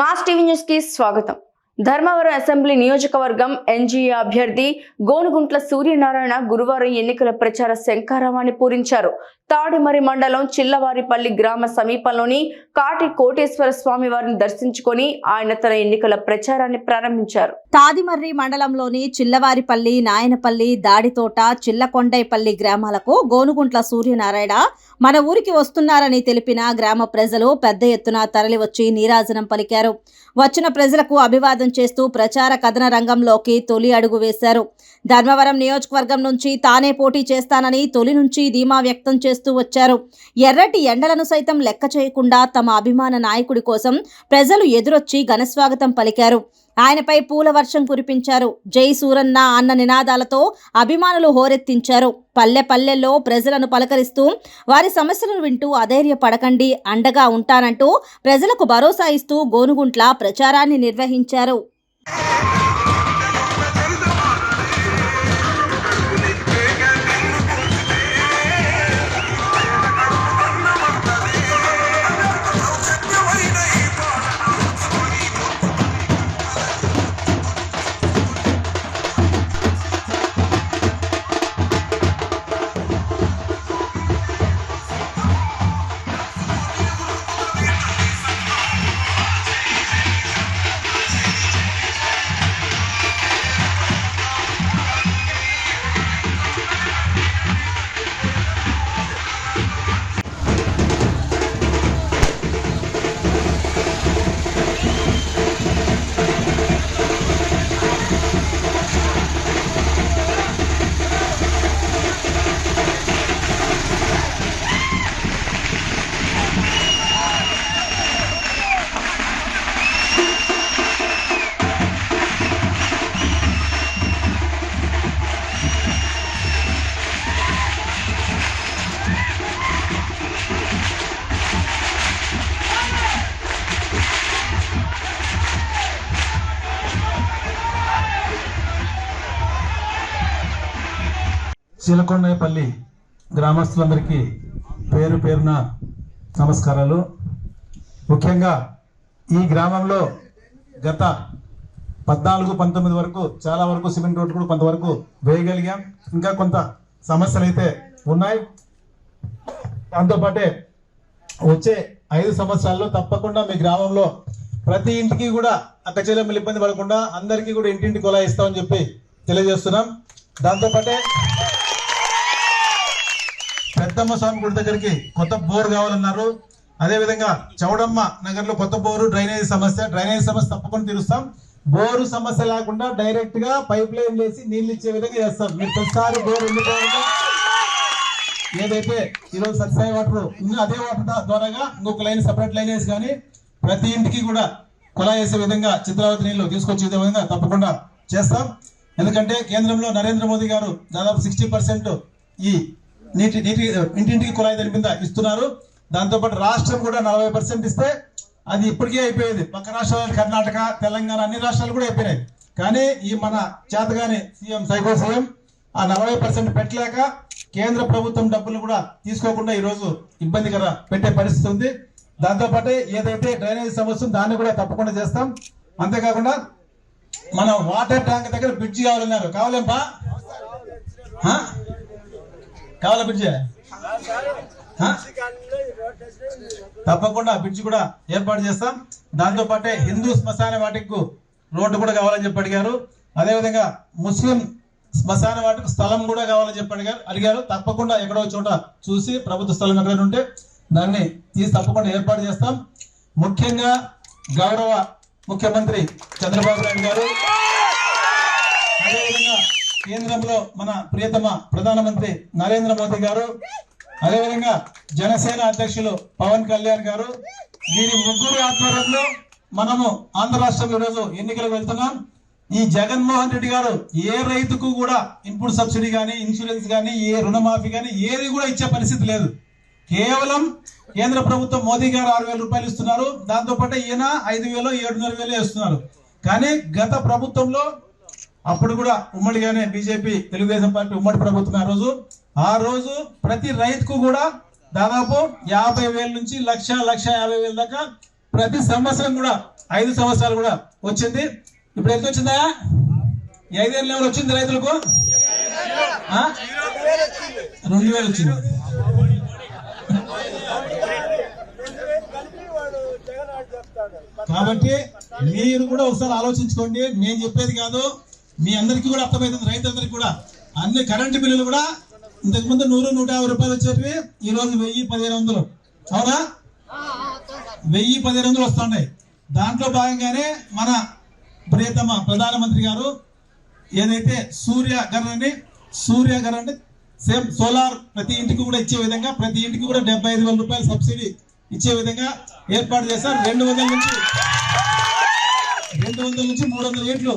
Mass TV న్యూస్కి స్వాగతం. Dharmavaram assembly నియోజకవర్గం ఎన్జీఏ అభ్యర్థి గోనుగుంట్ల సూర్యనారాయణ గురువారం ఎన్నికల ప్రచార శంకారావాన్ని పూరించారు. తాడిమరి మండలం చిల్లవారిపల్లి గ్రామ సమీపంలోని కాటి కోటేశ్వర స్వామి వారిని దర్శించుకొని ఆయన తన ఎన్నికల ప్రచారాన్ని ప్రారంభించారు. తాదిమర్రి మండలంలోని చిల్లవారిపల్లి నాయనపల్లి దాడితోట చిల్లకొండైపల్లి గ్రామాలకు గోనుగుంట్ల సూర్యనారాయణ మన ఊరికి వస్తున్నారని తెలిపిన గ్రామ ప్రజలు పెద్ద ఎత్తున తరలివచ్చి నీరాజనం పలికారు. వచ్చిన ప్రజలకు అభివాదం చేస్తూ ప్రచార కథన రంగంలోకి తొలి అడుగు వేశారు. ధర్మవరం నియోజకవర్గం నుంచి తానే పోటీ చేస్తానని తొలి నుంచి ధీమా వ్యక్తం చేస్తూ వచ్చారు. ఎర్రటి ఎండలను సైతం లెక్క చేయకుండా తమ అభిమాన నాయకుడి కోసం ప్రజలు ఎదురొచ్చి ఘనస్వాగతం పలికారు. ఆయనపై పూల వర్షం కురిపించారు. జై సూరన్న అన్న నినాదాలతో అభిమానులు హోరెత్తించారు. పల్లె పల్లెల్లో ప్రజలను పలకరిస్తూ వారి సమస్యలను వింటూ అధైర్యపడకండి అండగా ఉంటానంటూ ప్రజలకు భరోసా ఇస్తూ గోనుగుంట్ల ప్రచారాన్ని నిర్వహించారు. చిలకొండపల్లి గ్రామస్తులందరికీ పేరు పేరున నమస్కారాలు. ముఖ్యంగా ఈ గ్రామంలో గత పద్నాలుగు పంతొమ్మిది వరకు చాలా వరకు సిమెంట్ రోడ్లు కూడా కొంతవరకు వేయగలిగాం. ఇంకా కొంత సమస్యలు అయితే ఉన్నాయి. దాంతోపాటే వచ్చే ఐదు సంవత్సరాల్లో తప్పకుండా మీ గ్రామంలో ప్రతి ఇంటికి కూడా అక్కచెల్లెమ్మలు ఇబ్బంది పడకుండా అందరికీ కూడా ఇంటింటి కొలా ఇస్తామని చెప్పి తెలియజేస్తున్నాం. దాంతోపాటే పెద్దమ్మ స్వామి గుడి దగ్గరికి కొత్త బోర్ కావాలన్నారు. అదేవిధంగా చౌడమ్మ నగర్లో కొత్త బోరు డ్రైనేజ్ సమస్య డ్రైనేజ్ సమస్య తప్పకుండా తీరుస్తాం. బోరు సమస్య లేకుండా డైరెక్ట్గా పైప్ లైన్ వేసి నీళ్ళు ఇచ్చే విధంగా చేస్తాం. మీరు ప్రతిసారి బోర్ ఎందుకు ఏదైతే ఈరోజు సత్సాయి వాటర్ అదే వాటర్ ద్వారాగా ఇంకొక లైన్ సెపరేట్ లైన్ వేసి కానీ ప్రతి ఇంటికి కూడా కుళాయి వేసే విధంగా చిత్రావతి నీళ్ళు తీసుకొచ్చే విధంగా తప్పకుండా చేస్తాం. ఎందుకంటే కేంద్రంలో నరేంద్ర మోదీ గారు దాదాపు సిక్స్టీ పర్సెంట్ ఈ నీటి నీటి ఇంటింటికి కుళాయి తెలిపిందా ఇస్తున్నారు. దాంతోపాటు రాష్ట్రం కూడా నలభై పర్సెంట్ ఇస్తే అది ఇప్పటికే అయిపోయేది. పక్క రాష్ట్రాలు కర్ణాటక తెలంగాణ అన్ని రాష్ట్రాలు కూడా అయిపోయినాయి. కానీ ఈ మన చేతగాని సీఎం సైకో సీఎం ఆ నలభై పర్సెంట్ పెట్టలేక కేంద్ర ప్రభుత్వం డబ్బులు కూడా తీసుకోకుండా ఈరోజు ఇబ్బందికర పెట్టే పరిస్థితి ఉంది. దాంతోపాటు ఏదైతే డ్రైనేజ్ సమస్య దాన్ని కూడా తప్పకుండా చేస్తాం. అంతేకాకుండా మన వాటర్ ట్యాంక్ దగ్గర బ్రిడ్జ్ కావాలన్నారు. కావాలేంపా? కావాలా బ్రిడ్జి? తప్పకుండా బ్రిడ్జ్ కూడా ఏర్పాటు చేస్తాం. దాంతో పాటే హిందూ శ్మశాన వాటికి రోడ్డు కూడా కావాలని చెప్పి అడిగారు. అదేవిధంగా ముస్లిం శ్మశాన వాటికి స్థలం కూడా కావాలని చెప్పి అడిగారు. అడిగారు. తప్పకుండా ఎక్కడో చోట చూసి ప్రభుత్వ స్థలం ఎక్కడ ఉంటే దాన్ని తీసి తప్పకుండా ఏర్పాటు చేస్తాం. ముఖ్యంగా గౌరవ ముఖ్యమంత్రి చంద్రబాబు నాయుడు గారు కేంద్రంలో మన ప్రియతమ ప్రధానమంత్రి నరేంద్ర మోదీ గారు అదేవిధంగా జనసేన అధ్యక్షులు పవన్ కళ్యాణ్ గారు వీరి ముగ్గురు ఆధ్వర్యంలో మనము ఆంధ్ర రాష్ట్రంలో ఈరోజు ఎన్నికలకు వెళ్తున్నాం. ఈ జగన్మోహన్ రెడ్డి గారు ఏ రైతుకు కూడా ఇన్పుట్ సబ్సిడీ కానీ ఇన్సూరెన్స్ కానీ ఏ రుణమాఫీ కానీ ఏది కూడా ఇచ్చే పరిస్థితి లేదు. కేవలం కేంద్ర ప్రభుత్వం మోదీ గారు ఆరు వేల రూపాయలు ఇస్తున్నారు. దాంతో పాటు ఈయన ఐదు వేలు ఏడున్నర వేలు ఇస్తున్నారు. కానీ గత ప్రభుత్వంలో అప్పుడు కూడా ఉమ్మడిగానే బీజేపీ తెలుగుదేశం పార్టీ ఉమ్మడి ప్రభుత్వం ఆ రోజు. ఆ రోజు ప్రతి రైతుకు కూడా దాదాపు యాభై వేల నుంచి లక్ష లక్ష యాభై వేల దాకా ప్రతి సంవత్సరం కూడా ఐదు సంవత్సరాలు కూడా వచ్చింది. ఇప్పుడు ఎంత వచ్చిందా? ఐదేళ్ళ లెవెల్ వచ్చింది రైతులకు? రెండు వేలు వచ్చింది. కాబట్టి మీరు కూడా ఒకసారి ఆలోచించుకోండి. నేను చెప్పేది కాదు. మీ అందరికీ కూడా అర్థమవుతుంది రైతులందరికీ కూడా. అన్ని కరెంటు బిల్లులు కూడా ఇంతకు ముందు నూరు నూట యాభై రూపాయలు వచ్చేటివి ఈ రోజు వెయ్యి పదిహేను వందలు. అవునా? వెయ్యి పదిహేను వందలు వస్తున్నాయి. దాంట్లో భాగంగానే మన ప్రియతమ ప్రధానమంత్రి గారు ఏదైతే సూర్య గరని సూర్య గరని సేమ్ సోలార్ ప్రతి ఇంటికి కూడా ఇచ్చే విధంగా ప్రతి ఇంటికి కూడా డెబ్బై ఐదు వేల రూపాయల సబ్సిడీ ఇచ్చే విధంగా ఏర్పాటు చేశారు. రెండు వందల నుంచి రెండు వందల నుంచి మూడు వందల ఏట్లు